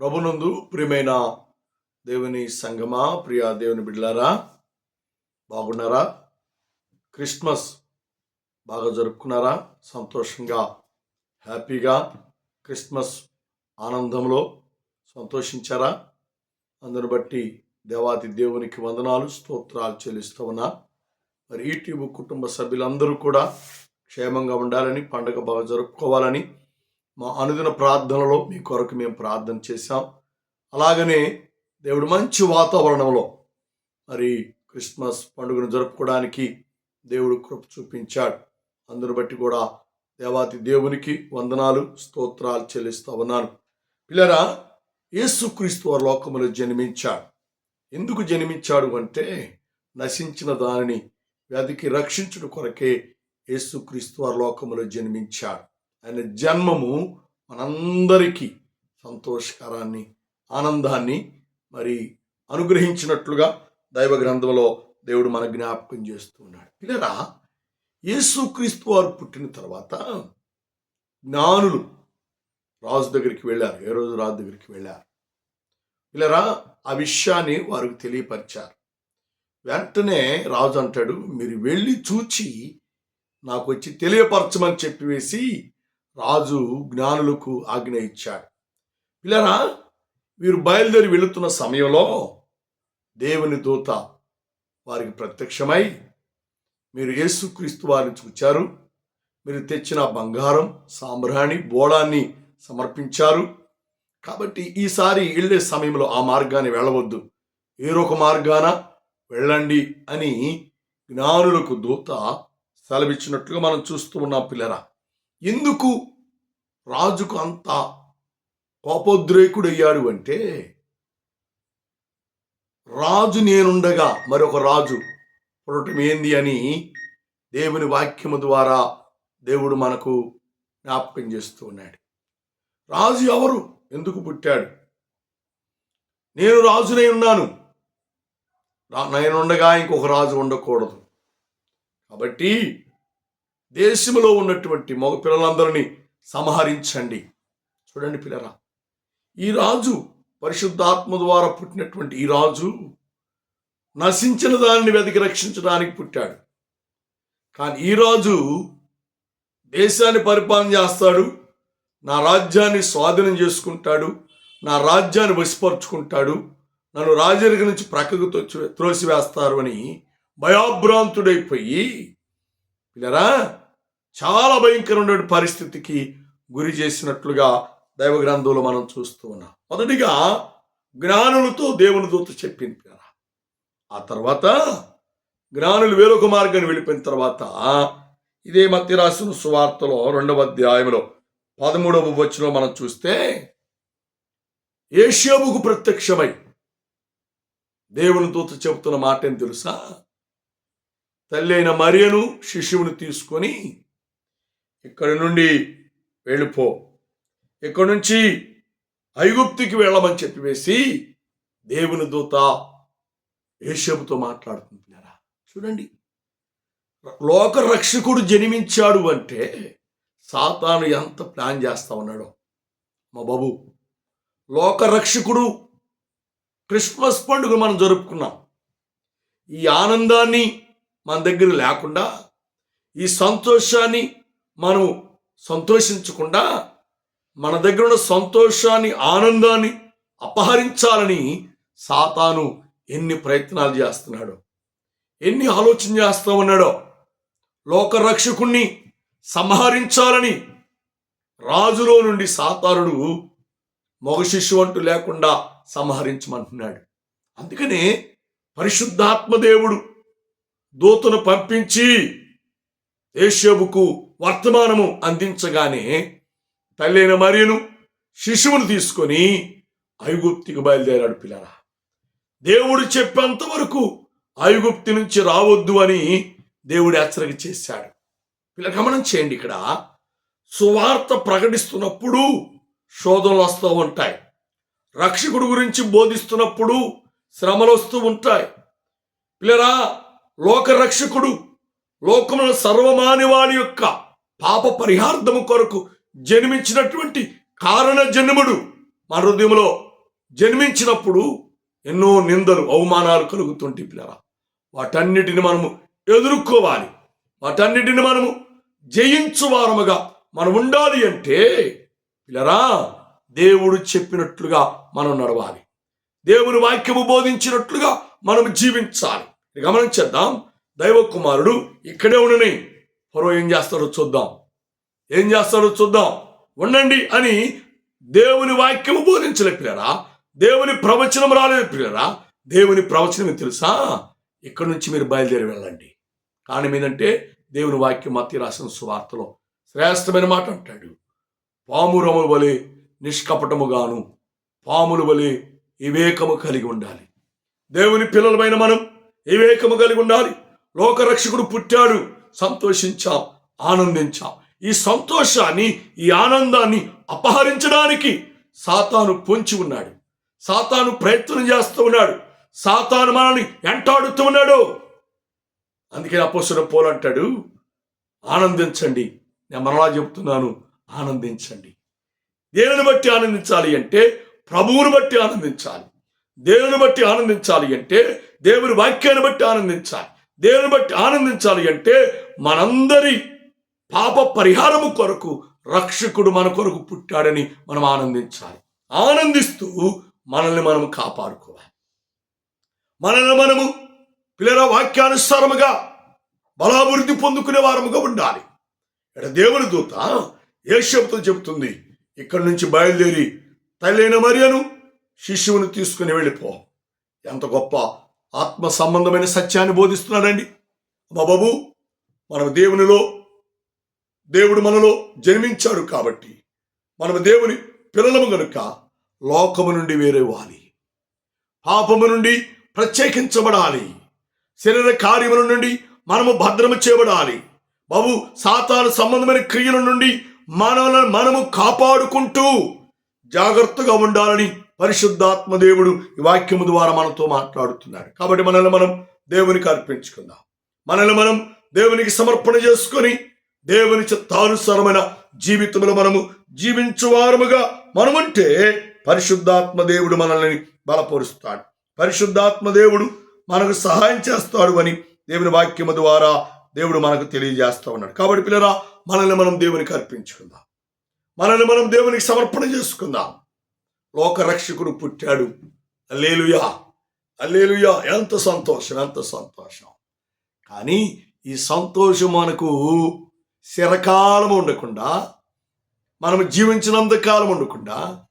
ప్రభునందు ప్రియమైన దేవుని సంగమా ప్రియ దేవుని బిడ్డలారా బాగున్నారా? క్రిస్మస్ బాగా జరుపుకున్నారా? సంతోషంగా హ్యాపీగా క్రిస్మస్ ఆనందంలో సంతోషించారా? అందును బట్టి దేవాది దేవునికి వందనాలు స్తోత్రాలు చెల్లిస్తూ ఉన్నా. మరి యూట్యూబ్ కుటుంబ సభ్యులందరూ కూడా క్షేమంగా ఉండాలని పండగ బాగా జరుపుకోవాలని మా అనుదిన ప్రార్థనలో మీ కొరకు మేము ప్రార్థన చేశాం. అలాగనే దేవుడు మంచి వాతావరణంలో మరి క్రిస్మస్ పండుగను జరుపుకోవడానికి దేవుడు కృప చూపించాడు. అందును బట్టి కూడా దేవాతి దేవునికి వందనాలు స్తోత్రాలు చెల్లిస్తూ ఉన్నాను. పిల్లరా యేసుక్రీస్తు వారి లోకములో జన్మించాడు. ఎందుకు జన్మించాడు అంటే నశించిన దానిని వ్యాధికి రక్షించుడు కొరకే యేసుక్రీస్తు వారి లోకములో జన్మించాడు. ఆయన జన్మము మనందరికీ సంతోషకరాన్ని ఆనందాన్ని మరి అనుగ్రహించినట్లుగా దైవ గ్రంథంలో దేవుడు మన జ్ఞాపకం చేస్తున్నాడు పిల్లరా యేసుక్రీస్తు వారు పుట్టిన తర్వాత జ్ఞానులు రాజు దగ్గరికి వెళ్ళారు ఏ రోజు రాజు దగ్గరికి వెళ్ళారు? పిల్లరా ఆ విషయాన్ని వారికి తెలియపరిచారు. వెంటనే రాజు అంటాడు మీరు వెళ్ళి చూచి నాకు వచ్చి తెలియపరచమని చెప్పివేసి రాజు జ్ఞానులకు ఆజ్ఞ ఇచ్చాడు. పిల్లరా వీరు బయలుదేరి వెళుతున్న సమయంలో దేవుని దూత వారికి ప్రత్యక్షమై మీరు యేసుక్రీస్తు వారిని చూచారు. మీరు తెచ్చిన బంగారం సాంబ్రాణి బోళాన్ని సమర్పించారు. కాబట్టి ఈసారి వెళ్ళే సమయంలో ఆ మార్గాన్ని వెళ్ళవద్దు. ఏరొక మార్గాన వెళ్ళండి అని జ్ఞానులకు దూత సెలవిచ్చినట్లుగా మనం చూస్తూ ఉన్నాం పిల్లరా. ఎందుకు రాజుకు అంత కోపోద్రేకుడయ్యాడు అంటే రాజు నేనుండగా మరొక రాజు పుడటం ఏంది అని దేవుని వాక్యము ద్వారా దేవుడు మనకు జ్ఞాపకం చేస్తూ ఉన్నాడు. రాజు ఎవరు? ఎందుకు పుట్టాడు? నేను రాజునై ఉన్నాను. నేనుండగా ఇంకొక రాజు ఉండకూడదు. కాబట్టి దేశంలో ఉన్నటువంటి మగ పిల్లలందరినీ సంహరించండి. చూడండి పిల్లరా ఈ రాజు పరిశుద్ధాత్మ ద్వారా పుట్టినటువంటి ఈ రాజు నశించిన దానిని వెతికి రక్షించడానికి పుట్టాడు. కానీ ఈ రాజు దేశాన్ని పరిపాలన చేస్తాడు నా రాజ్యాన్ని స్వాధీనం చేసుకుంటాడు నా రాజ్యాన్ని వసిపరుచుకుంటాడు నన్ను రాజరిక నుంచి ప్రక్కకు త్రోసివేస్తారు అని భయాభ్రాంతుడైపోయి పిల్లరా చాలా భయంకరమైన పరిస్థితికి గురి చేసినట్లుగా దైవ గ్రంథంలో మనం చూస్తూ ఉన్నాం. మొదటిగా జ్ఞానులతో దేవుని దూత చెప్పింది కదా. ఆ తర్వాత జ్ఞానులు వేరొక మార్గాన్ని వెళ్ళిపోయిన తర్వాత ఇదే మధ్య రాసిన సువార్తలో రెండవ అధ్యాయంలో పదమూడవ వచ్చిన మనం చూస్తే ఏషియాబుకు ప్రత్యక్షమై దేవుని దూత చెబుతున్న మాట ఏం తెలుసా? తల్లి అయిన మరియను శిశువుని తీసుకొని ఇక్కడి నుండి వెళ్ళిపో. ఇక్కడి నుంచి ఐగుప్తికి వెళ్ళమని చెప్పివేసి దేవుని దూత ఏషబుతో మాట్లాడుతుంది చూడండి. లోక రక్షకుడు జన్మించాడు అంటే సాతాను ఎంత ప్లాన్ చేస్తా ఉన్నాడో. మా బాబు లోక రక్షకుడు క్రిస్మస్ పండుగ మనం జరుపుకున్నాం. ఈ ఆనందాన్ని మన దగ్గర లేకుండా ఈ సంతోషాన్ని మనం సంతోషించకుండా మన దగ్గర ఉన్న సంతోషాన్ని ఆనందాన్ని అపహరించాలని సాతాను ఎన్ని ప్రయత్నాలు చేస్తున్నాడో ఎన్ని ఆలోచన చేస్తూ ఉన్నాడో లోకరక్షకుణ్ణి సంహరించాలని రాజులో నుండి సాతానుడు మగ శిశువు అంటూ లేకుండా సంహరించమంటున్నాడు. అందుకనే పరిశుద్ధాత్మదేవుడు దూతను పంపించి ఏషేబుకు వర్తమానము అందించగానే తల్లైన మరియను శిశువును తీసుకొని ఐగుప్తికి బయలుదేరాడు పిల్లరా. దేవుడు చెప్పేంత వరకు ఐగుప్తి నుంచి రావద్దు అని దేవుడు హెచ్చరిక చేశాడు. పిల్ల గమనం చేయండి ఇక్కడ. సువార్త ప్రకటిస్తున్నప్పుడు శోధనలు వస్తూ ఉంటాయి. రక్షకుడు గురించి బోధిస్తున్నప్పుడు శ్రమలు వస్తూ ఉంటాయి. పిల్లరా లోక రక్షకుడు లోకముల సర్వమానవాళి యొక్క పాప పరిహార్థము కొరకు జన్మించినటువంటి కారణ జన్ముడు మన హృదయంలో జన్మించినప్పుడు ఎన్నో నిందలు అవమానాలు కలుగుతుంటే పిల్లరా. వాటన్నిటిని మనము ఎదుర్కోవాలి. వాటన్నిటిని మనము జయించు వారముగా మనం ఉండాలి అంటే పిల్లరా దేవుడు చెప్పినట్లుగా మనం నడవాలి. దేవుని వాక్యము బోధించినట్లుగా మనం జీవించాలి. గమనించేద్దాం. దైవ కుమారుడు ఇక్కడే ఉండని. పొరవ ఏం చేస్తాడో చూద్దాం. ఏం చేస్తాడో చూద్దాం. ఉండండి అని దేవుని వాక్యము బోధించలే పిల్లరా. దేవుని ప్రవచనం రాలేదు పిల్లరా. దేవుని ప్రవచనం తెలుసా? ఇక్కడ నుంచి మీరు బయలుదేరి వెళ్ళండి. కానీ ఏంటంటే దేవుని వాక్యం మత్తి రాసిన సువార్తలో శ్రేష్టమైన మాట అంటాడు. పామురముల వలె నిష్కపటముగాను పాముల వలె వివేకము కలిగి ఉండాలి. దేవుని పిల్లలమైన మనం వివేకము కలిగి ఉండాలి. లోకరక్షకుడు పుట్టాడు. సంతోషించాం ఆనందించాం. ఈ సంతోషాన్ని ఈ ఆనందాన్ని అపహరించడానికి సాతాను పొంచి ఉన్నాడు. సాతాను ప్రయత్నం చేస్తూ ఉన్నాడు. సాతాను మనల్ని ఎంటాడుతూ ఉన్నాడు. అందుకే అపోసర పోలు అంటాడు ఆనందించండి. నేను మరలా చెప్తున్నాను ఆనందించండి. దేనిని బట్టి ఆనందించాలి అంటే ప్రభువుని బట్టి ఆనందించాలి. దేవుని బట్టి ఆనందించాలి అంటే దేవుని వాక్యాన్ని బట్టి ఆనందించాలి. దేవుని బట్టి ఆనందించాలి అంటే మనందరి పాప పరిహారము కొరకు రక్షకుడు మన కొరకు పుట్టాడని మనం ఆనందించాలి. ఆనందిస్తూ మనల్ని మనం కాపాడుకోవాలి. మనల్ని మనము పిల్లల వాక్యానుసారముగా బలాభివృద్ధి పొందుకునే వారముగా ఉండాలి. ఇక్కడ దేవుని దూత ఏ శబ్దం చెబుతుంది ఇక్కడి నుంచి బయలుదేరి తల్లైన మరియను శిష్యువుని తీసుకుని వెళ్ళిపో. ఎంత గొప్ప ఆత్మ సంబంధమైన సత్యాన్ని బోధిస్తున్నాడండి. మా బాబు మనం దేవునిలో దేవుడు మనలో జన్మించాడు కాబట్టి మనం దేవుని పిల్లలము గనుక లోకము నుండి వేరేవాలి పాపము నుండి ప్రత్యేకించబడాలి. శరీర కార్యముల నుండి మనము భద్రము చేయబడాలి. బాబు సాతాను సంబంధమైన క్రియల నుండి మనలను మనము కాపాడుకుంటూ జాగ్రత్తగా ఉండాలని పరిశుద్ధాత్మ దేవుడు ఈ వాక్యము ద్వారా మనతో మాట్లాడుతున్నాడు. కాబట్టి మనల్ని మనం దేవునికి అర్పించుకుందాం. మనల్ని మనం దేవునికి సమర్పణ చేసుకొని దేవుని చిత్తానుసారమైన జీవితంలో మనము జీవించువారముగా మనముంటే పరిశుద్ధాత్మ దేవుడు మనల్ని బలపరుస్తాడు. పరిశుద్ధాత్మ దేవుడు మనకు సహాయం చేస్తాడు అని దేవుని వాక్యము ద్వారా దేవుడు మనకు తెలియజేస్తూ ఉన్నాడు. కాబట్టి పిల్లరా మనల్ని మనం దేవునికి అర్పించుకుందాం. మనల్ని మనం దేవునికి సమర్పణ చేసుకుందాం. లోక రక్షకుడు పుట్టాడు. అల్లేలుయా అల్లేలుయా ఎంత సంతోషం ఎంత సంతోషం. కానీ ఈ సంతోషం మనకు చిరకాలం ఉండకుండా మనం జీవించినంత కాలం ఉండకుండా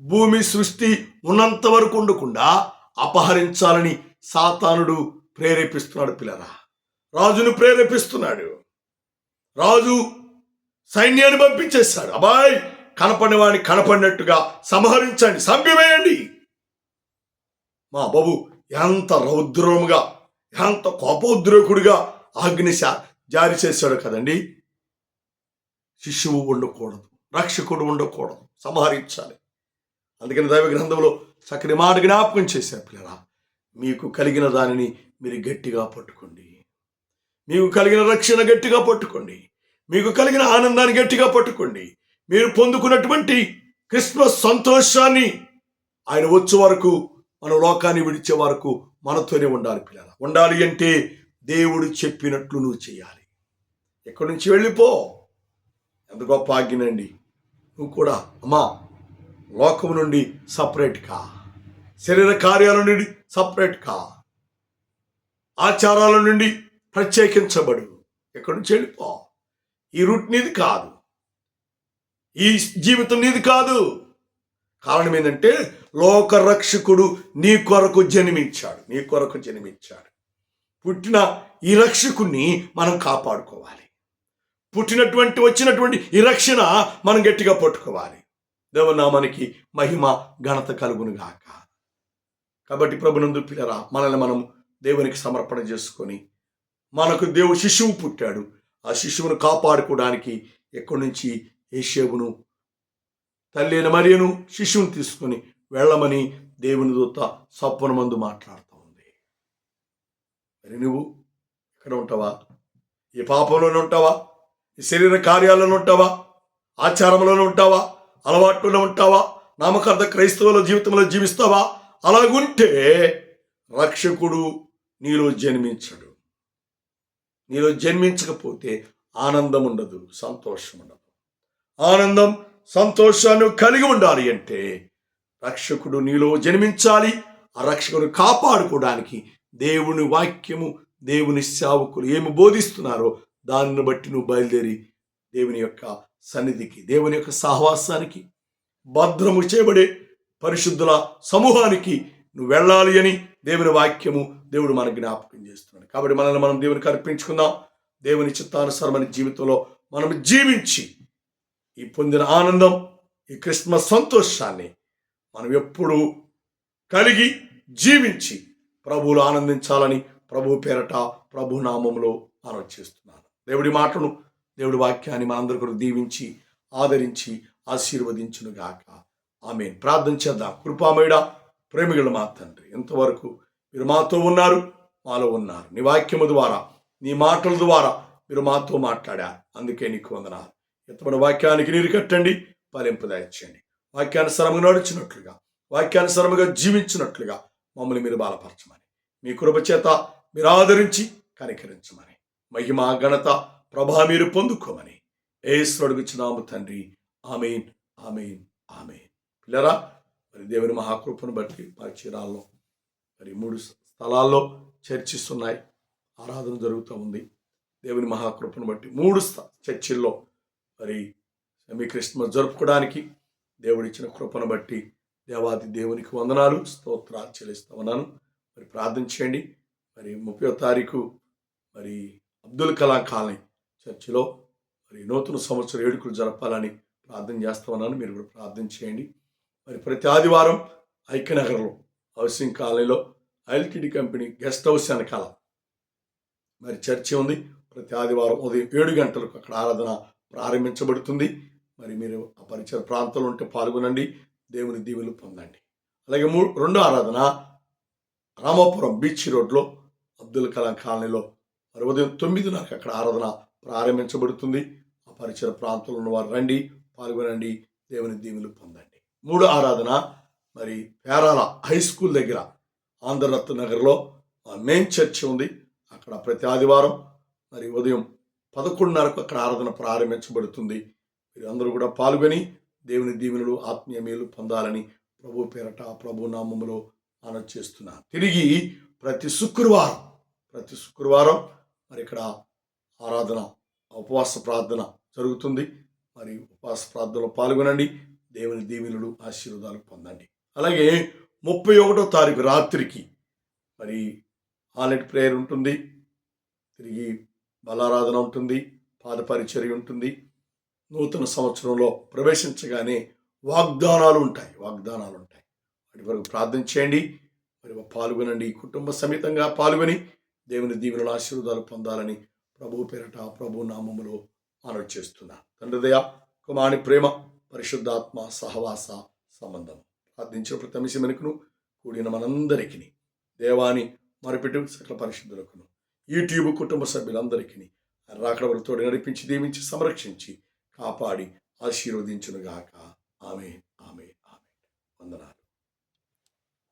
భూమి సృష్టి ఉన్నంత వరకు ఉండకుండా అపహరించాలని సాతానుడు ప్రేరేపిస్తున్నాడు పిల్లరా. రాజును ప్రేరేపిస్తున్నాడు. రాజు సైన్యాన్ని పంపించేస్తాడు. అబ్బాయి కనపడిన వాడిని కనపడినట్టుగా సంహరించండి సంపివేయండి. మా బాబు ఎంత రౌద్రముగా ఎంత కోపోద్రేకుడిగా ఆజ్ఞ జారీ చేశాడు కదండి. శిశువు ఉండకూడదు రక్షకుడు ఉండకూడదు సంహరించాలి. అందుకని దైవ గ్రంథంలో చక్కని మాట జ్ఞాపకం చేశారు పిల్లరా. మీకు కలిగిన దానిని మీరు గట్టిగా పట్టుకోండి. మీకు కలిగిన రక్షణ గట్టిగా పట్టుకోండి. మీకు కలిగిన ఆనందాన్ని గట్టిగా పట్టుకోండి. మీరు పొందుకున్నటువంటి క్రిస్మస్ సంతోషాన్ని ఆయన వచ్చే వరకు మన లోకాన్ని విడిచే వరకు మనతోనే ఉండాలి పిల్లల. ఉండాలి అంటే దేవుడు చెప్పినట్లు నువ్వు చేయాలి. ఎక్కడి నుంచి వెళ్ళిపో? ఎంత గొప్ప ఆజ్ఞనండి నువ్వు కూడా అమ్మా లోకం నుండి సపరేట్ కా. శరీర కార్యాల నుండి సపరేట్ కా. ఆచారాల నుండి ప్రత్యేకించబడు. ఎక్కడి నుంచి వెళ్ళిపో? ఈ రూట్ నీది కాదు. ఈ జీవితం నీది కాదు. కారణం ఏంటంటే లోక రక్షకుడు నీ కొరకు జన్మించాడు. నీ కొరకు జన్మించాడు. పుట్టిన ఈ రక్షకుణ్ణి మనం కాపాడుకోవాలి. పుట్టినటువంటి వచ్చినటువంటి ఈ రక్షణ మనం గట్టిగా పట్టుకోవాలి. దేవనామానికి మహిమ ఘనత కలుగును గాక. కాబట్టి ప్రభునందు పిల్లరా మనల్ని మనం దేవునికి సమర్పణ చేసుకొని మనకు దేవుడు శిశువు పుట్టాడు. ఆ శిశువును కాపాడుకోవడానికి ఎక్కడి నుంచి ఏషేవును తల్లి అయిన మరియను శిష్యుని తీసుకొని వెళ్ళమని దేవుని దూత సప్పన మందు మాట్లాడుతూ ఉంది. మరి నువ్వు ఎక్కడ ఉంటావా? ఈ పాపంలోనే ఉంటావా? ఈ శరీర కార్యాలను ఉంటావా? ఆచారంలోనే ఉంటావా? అలవాట్లోనే ఉంటావా? నామకార్థ క్రైస్తవుల జీవితంలో జీవిస్తావా? అలాగుంటే రక్షకుడు నీలో జన్మించడు. నీలో జన్మించకపోతే ఆనందం ఉండదు సంతోషం ఉండదు ఆనందం సంతోషాన్ని కలిగి ఉండాలి అంటే రక్షకుడు నీలో జన్మించాలి. ఆ రక్షకుడు కాపాడుకోవడానికి దేవుని వాక్యము దేవుని సేవకులు ఏమి బోధిస్తున్నారో దానిని బట్టి నువ్వు బయలుదేరి దేవుని యొక్క సన్నిధికి దేవుని యొక్క సహవాసానికి భద్రము చేయబడే పరిశుద్ధుల సమూహానికి నువ్వు వెళ్ళాలి అని దేవుని వాక్యము దేవుడు మనకు జ్ఞాపకం చేస్తున్నాడు. కాబట్టి మనల్ని మనం దేవునికి అర్పించుకుందాం. దేవుని చిత్తానుసారమైన జీవితంలో మనం జీవించి ఈ పొందిన ఆనందం ఈ క్రిస్మస్ సంతోషాన్ని మనం ఎప్పుడూ కలిగి జీవించి ప్రభువులు ఆనందించాలని ప్రభు పేరట ప్రభు నామంలో ఆలోచిస్తున్నాను దేవుడి మాటను దేవుడి వాక్యాన్ని మనందరి కొరకు దీవించి ఆదరించి ఆశీర్వదించును గాక ఆమె ప్రార్థన చేద్దాం. కృపామయుడ ప్రేమికుల మా తండ్రి ఇంతవరకు మీరు మాతో ఉన్నారు మాలో ఉన్నారు. నీ వాక్యము ద్వారా నీ మాటల ద్వారా మీరు మాతో మాట్లాడారు. అందుకే నీకు వందనాలు. ఎత్తబడి వాక్యానికి నీరు కట్టండి ఫలింపు దయచేయండి. వాక్యానుసరముగా నడుచున్నట్లుగా వాక్యానుసరముగా జీవించినట్లుగా మమ్మల్ని మీరు బలపరచమని. మీ కృప చేత మీరు ఆదరించి కనికరించమని. మహిమ ఘనత ప్రభా మీరు పొందుకోమని. ఏశ్వరుడిచ్చినాము తండ్రి. Amen amen amen. పిల్లరా మరి దేవుని మహాకృపను బట్టి మరి చీరాల్లో మరి మూడు స్థలాల్లో చర్చిస్తున్నాయి. ఆరాధన జరుగుతూ ఉంది. దేవుని మహాకృపను బట్టి మూడు స్థ- చర్చిల్లో మరి సెమీ క్రిస్మస్ జరుపుకోవడానికి దేవుడిచ్చిన కృపను బట్టి దేవాది దేవునికి వందనాలు స్తోత్రాలు చెల్లిస్తా ఉన్నాను. మరి ప్రార్థన చేయండి. మరి ముప్పై తారీఖు మరి అబ్దుల్ కలాం కాలనీ చర్చిలో మరి నూతన సంవత్సరం ఏడుకులు జరపాలని ప్రార్థన చేస్తా ఉన్నాను. మీరు కూడా ప్రార్థన చేయండి. మరి ప్రతి ఆదివారం ఐక్యనగర్లో హౌసింగ్ కాలనీలో ఐల్టీడీ కంపెనీ గెస్ట్ హౌస్ వెనకాల మరి చర్చి ఉంది. ప్రతి ఆదివారం ఉదయం ఏడు గంటలకు అక్కడ ఆరాధన ప్రారంభించబడుతుంది. మరి మీరు ఆ పరిచయ ప్రాంతంలో ఉంటే పాల్గొనండి. దేవుని దీవెలు పొందండి. అలాగే మూ రెండో ఆరాధన రామాపురం బీచ్ రోడ్లో అబ్దుల్ కలాం కాలనీలో మరి ఉదయం తొమ్మిదిన్నరకు అక్కడ ఆరాధన ప్రారంభించబడుతుంది. ఆ పరిచయ ప్రాంతంలో ఉన్న వారు రండి పాల్గొనండి దేవుని దీవెలు పొందండి. మూడో ఆరాధన మరి పేరాల హై స్కూల్ దగ్గర ఆంధ్రరత్న నగర్లో మెయిన్ చర్చ్ ఉంది. అక్కడ ప్రతి ఆదివారం మరి ఉదయం పదకొండున్నరకు అక్కడ ఆరాధన ప్రారంభించబడుతుంది. మీరు అందరూ కూడా పాల్గొని దేవుని దీవెనలు ఆత్మీయ మేలు పొందాలని ప్రభు పేరట ప్రభు నామములో ఆనర్ చేస్తున్నాను తిరిగి ప్రతి శుక్రవారం ప్రతి శుక్రవారం మరి ఇక్కడ ఆరాధన ఉపవాస ప్రార్థన జరుగుతుంది. మరి ఉపవాస ప్రార్థనలో పాల్గొనండి. దేవుని దీవెనలు ఆశీర్వాదాలు పొందండి. అలాగే ముప్పై ఒకటో తారీఖు రాత్రికి మరి హాలెట్ ప్రేయర్ ఉంటుంది. తిరిగి బలారాధన ఉంటుంది పాదపరిచర్య ఉంటుంది. నూతన సంవత్సరంలో ప్రవేశించగానే వాగ్దానాలు ఉంటాయి వాగ్దానాలు ఉంటాయి. వాటి వరకు ప్రార్థన చేయండి. మరి పాల్గొనండి. కుటుంబ సమేతంగా పాల్గొని దేవుని దీవెనల ఆశీర్వాదాలు పొందాలని ప్రభు పేరట ప్రభు నామములో మనవి చేస్తున్నా. తండ్రిదయ కుమారి ప్రేమ పరిశుద్ధాత్మ సహవాస సంబంధం. ప్రార్థించిన ప్రతి మనకును కూడిన మనందరికీ దేవాని మరిపెట్టు సకల పరిశుద్ధులకును. యూట్యూబ్ కుటుంబ సభ్యులందరికీ రాకడ నడిపించి దీవించి సంరక్షించి కాపాడి ఆశీర్వదించునుగాక. ఆమె ఆమె ఆమె వందనాలు.